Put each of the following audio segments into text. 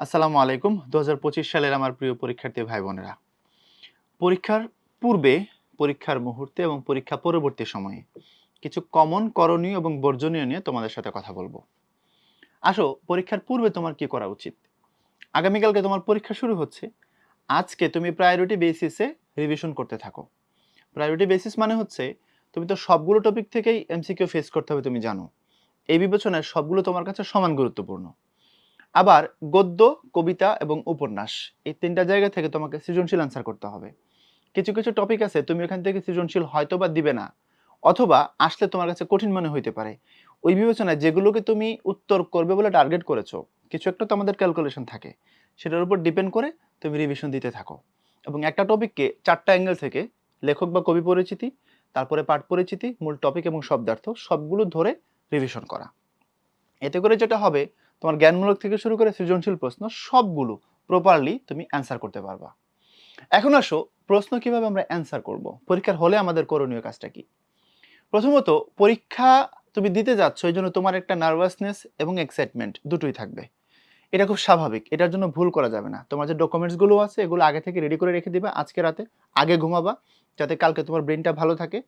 আসসালামু আলাইকুম। দু হাজার পঁচিশ সালের আমার প্রিয় পরীক্ষার্থী ভাই বোনেরা। পরীক্ষার পূর্বে, পরীক্ষার মুহূর্তে এবং পরীক্ষা পরবর্তী সময়ে কিছু কমন করণীয় এবং বর্জনীয় নিয়ে তোমাদের সাথে কথা বলব। আসো, পরীক্ষার পূর্বে তোমার কি করা উচিত? আগামীকালকে তোমার পরীক্ষা শুরু হচ্ছে। আজকে তুমি প্রায়োরিটি বেসিসে রিভিশন করতে থাকো। প্রায়োরিটি বেসিস মানে হচ্ছে, তুমি তো সবগুলো টপিক থেকেই এমসিকিউ ফেস করতে হবে তুমি জানো। এই বিবেচনায় সবগুলো তোমার কাছে সমান গুরুত্বপূর্ণ। আবার গদ্য, কবিতা এবং উপন্যাস, এই তিনটা জায়গা থেকে তোমাকে সৃজনশীল আনসার করতে হবে। কিছু কিছু টপিক আছে, তুমি এখান থেকে সৃজনশীল হয়তো বা দিবে না, অথবা আসলে তোমার কাছে কঠিন মনে হইতে পারে। ওই বিবেচনায় যেগুলোকে তুমি উত্তর করবে বলে টার্গেট করেছ, কিছু একটা তো আমাদের ক্যালকুলেশন থাকে। সেটার উপর ডিপেন্ড করে তুমি রিভিশন দিতে থাকো। এবং একটা টপিককে চারটা অ্যাঙ্গেল থেকে, লেখক বা কবি পরিচিতি, তারপরে পাঠ পরিচিতি, মূল টপিক এবং শব্দার্থ, সবগুলো ধরে রিভিশন করা। এতে করে যেটা হবে তোমার জ্ঞানমূলক থেকে শুরু করে সৃজনশীল প্রশ্ন সবগুলো প্রপারলি তুমি অ্যান্সার করতে পারবা। এখন আসো প্রশ্ন কীভাবে আমরা অ্যান্সার করব? পরীক্ষার হলে আমাদের করণীয় কাজটা কি? প্রথমত, পরীক্ষা তুমি দিতে যাচ্ছ, এই জন্য তোমার একটা নার্ভাসনেস এবং এক্সাইটমেন্ট দুটোই থাকবে। এটা খুব স্বাভাবিক, এটার জন্য ভুল করা যাবে না। তোমার যে ডকুমেন্টসগুলো আছে, এগুলো আগে থেকে রেডি করে রেখে দিবা, আজকে রাতে আগে ঘুমাবা, যাতে কালকে তোমার ব্রেনটা ভালো থাকে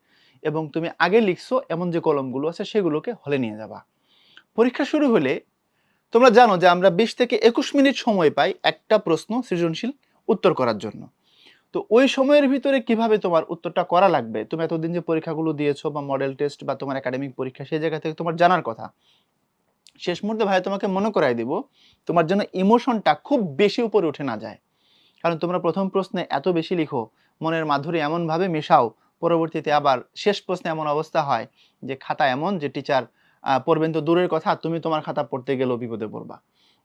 এবং তুমি আগে লিখছো এমন যে কলমগুলো আছে, সেগুলোকে হলে নিয়ে যাবা। পরীক্ষা শুরু হলে তোমরা জানো যে আমরা বিশ থেকে একুশ মিনিট সময় পাই একটা প্রশ্ন সৃজনশীল উত্তর করার জন্য। তো ওই সময়ের ভিতরে কীভাবে তোমার উত্তরটা করা লাগবে? তুমি এতদিন যে পরীক্ষাগুলো দিয়েছ বা মডেল টেস্ট বা তোমার একাডেমিক পরীক্ষা সেই জায়গা থেকে তোমার জানার কথা। শেষ মুহূর্তে ভাই তোমাকে মনে করাই দিব, তোমার জন্য ইমোশনটা খুব বেশি উপরে উঠে না যায়। কারণ তোমরা প্রথম প্রশ্নে এত বেশি লিখো, মনের মাধুরী এমনভাবে মেশাও, পরবর্তীতে আবার শেষ প্রশ্নে এমন অবস্থা হয় যে খাতা এমন যে টিচার পড়বেন তো দূরের কথা তুমি তোমার খাতা পড়তে গেলেও বিপদে পড়বা।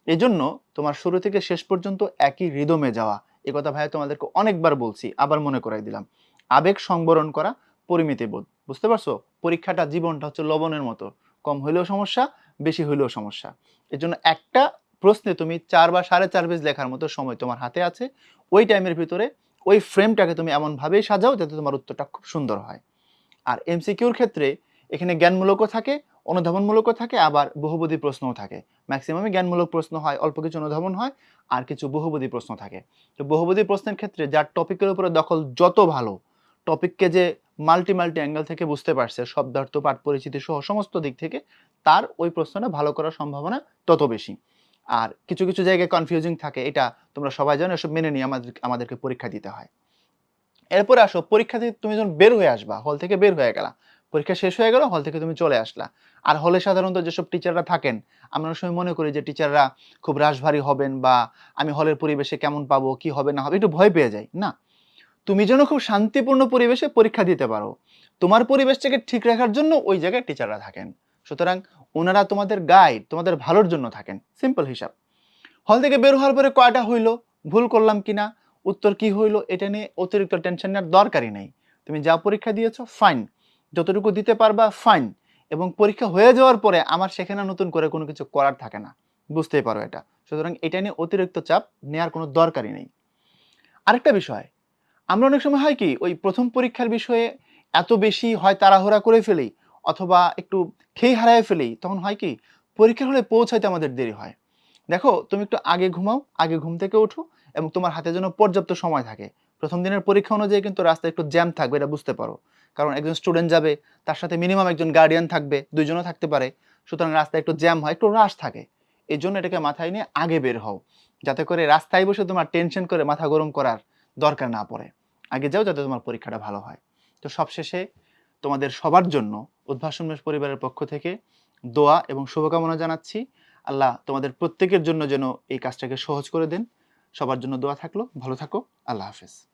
এই জন্য তোমার শুরু থেকে শেষ পর্যন্ত একই রিদমে যাওয়া। এ কথা ভাই তোমাদেরকে অনেকবার বলছি, আবার মনে করাই দিলাম। আবেগ সংবরণ করা পরিমিতি বোধ, বুঝতে পারছ? পরীক্ষাটা জীবনটা হচ্ছে লবণের মতো। কম হইলেও সমস্যা, বেশি হইলেও সমস্যা। এর জন্য একটা প্রশ্নে তুমি চার বা সাড়ে চার পেজ লেখার মতো সময় তোমার হাতে আছে। ওই টাইমের ভিতরে ওই ফ্রেমটাকে তুমি এমনভাবেই সাজাও যাতে তোমার উত্তরটা খুব সুন্দর হয়। আর এমসিকিউর ক্ষেত্রে এখানে জ্ঞানমূলকও থাকে, অনুধাবনমূলকও থাকে, আবার বহুবদী প্রশ্নও থাকে। ম্যাক্সিমামই জ্ঞানমূলক প্রশ্ন হয়, অল্প কিছু অনুধাবন হয়, আর কিছু বহুবদী প্রশ্ন থাকে। তো বহুবদী প্রশ্নের ক্ষেত্রে যার টপিকের উপরে দখল যত ভালো টপিককে যে মাল্টি মাল্টি অ্যাঙ্গেল থেকে বুঝতে পারছে, শব্দার্থ পাঠ পরিচিতি সহ সমস্ত দিক থেকে, তার ওই প্রশ্নটা ভালো করার সম্ভাবনা তত বেশি। আর কিছু কিছু জায়গায় কনফিউজিং থাকে, এটা তোমরা সবাই জানো, এসব মেনে নিয়ে আমাদের, আমাদেরকে পরীক্ষা দিতে হয়। এরপরে আসো পরীক্ষা দিয়ে তুমি যখন বের হয়ে আসবা হল থেকে বের হয়ে গেলা পরীক্ষা শেষ হয়ে গেল হল থেকে তুমি চলে আসলা। আর হলে সাধারণত যেসব টিচাররা থাকেন, আমরা সময় মনে করি যে টিচাররা খুব রাশভারী হবেন বা আমি হলের পরিবেশে কেমন পাবো, কি হবে না হবে, একটু ভয় পেয়ে যাই না? তুমি যেন খুব শান্তিপূর্ণ পরিবেশে পরীক্ষা দিতে পারো। তোমার পরিবেশটাকে ঠিক রাখার জন্য ওই জায়গায় টিচাররা থাকেন। সুতরাং ওনারা তোমাদের গাইড তোমাদের ভালোর জন্য থাকেন। সিম্পল হিসাব। হল থেকে বের হওয়ার পরে কয়টা হইল? ভুল করলাম কি না উত্তর কি হইল? এটা নিয়ে অতিরিক্ত টেনশন নেওয়ার দরকারই নেই। তুমি যা পরীক্ষা দিয়েছ ফাইন যতটুকু দিতে পারবা ফাইন এবং পরীক্ষা হয়ে যাওয়ার পরে আমার সেখানে নতুন করে কোনো কিছু করার থাকে না। বুঝতেই পারো এটা। সুতরাং এটা নিয়ে অতিরিক্ত চাপ নেওয়ার কোনো দরকারই নেই। আরেকটা বিষয়, আমরা অনেক সময় হয় কি, ওই প্রথম পরীক্ষার বিষয়ে এত বেশি হয় তাড়াহুড়া করে ফেলি অথবা একটু খেয়ে হারায় ফেলি, তখন হয় কি, পরীক্ষার হলে পৌঁছাইতে আমাদের দেরি হয়। দেখো, তুমি একটু আগে ঘুমাও, আগে ঘুম থেকে ওঠো এবং তোমার হাতে যেন পর্যাপ্ত সময় থাকে। প্রথম দিনের পরীক্ষা অনুযায়ী কিন্তু রাস্তায় একটু জ্যাম থাকবে, এটা বুঝতে পারো। কারণ একজন স্টুডেন্ট যাবে, তার সাথে মিনিমাম একজন গার্ডিয়ান থাকবে, দুইজনও থাকতে পারে। সুতরাং রাস্তায় একটু জ্যাম হয়, একটু রাশ থাকে। এই জন্য এটাকে মাথায় নিয়ে আগে বের হও। যাতে করে রাস্তায় বসে তোমার টেনশন করে মাথা গরম করার দরকার না পড়ে। আগে যাও যাতে তোমার পরীক্ষাটা ভালো হয়। তো সবশেষে তোমাদের সবার জন্য উদ্ভাসন পরিবারের পক্ষ থেকে দোয়া এবং শুভকামনা জানাচ্ছি। আল্লাহ তোমাদের প্রত্যেকের জন্য যেন এই কাজটাকে সহজ করে দেন। সবার জন্য দোয়া থাকল। ভালো থাকো। আল্লাহ হাফেজ।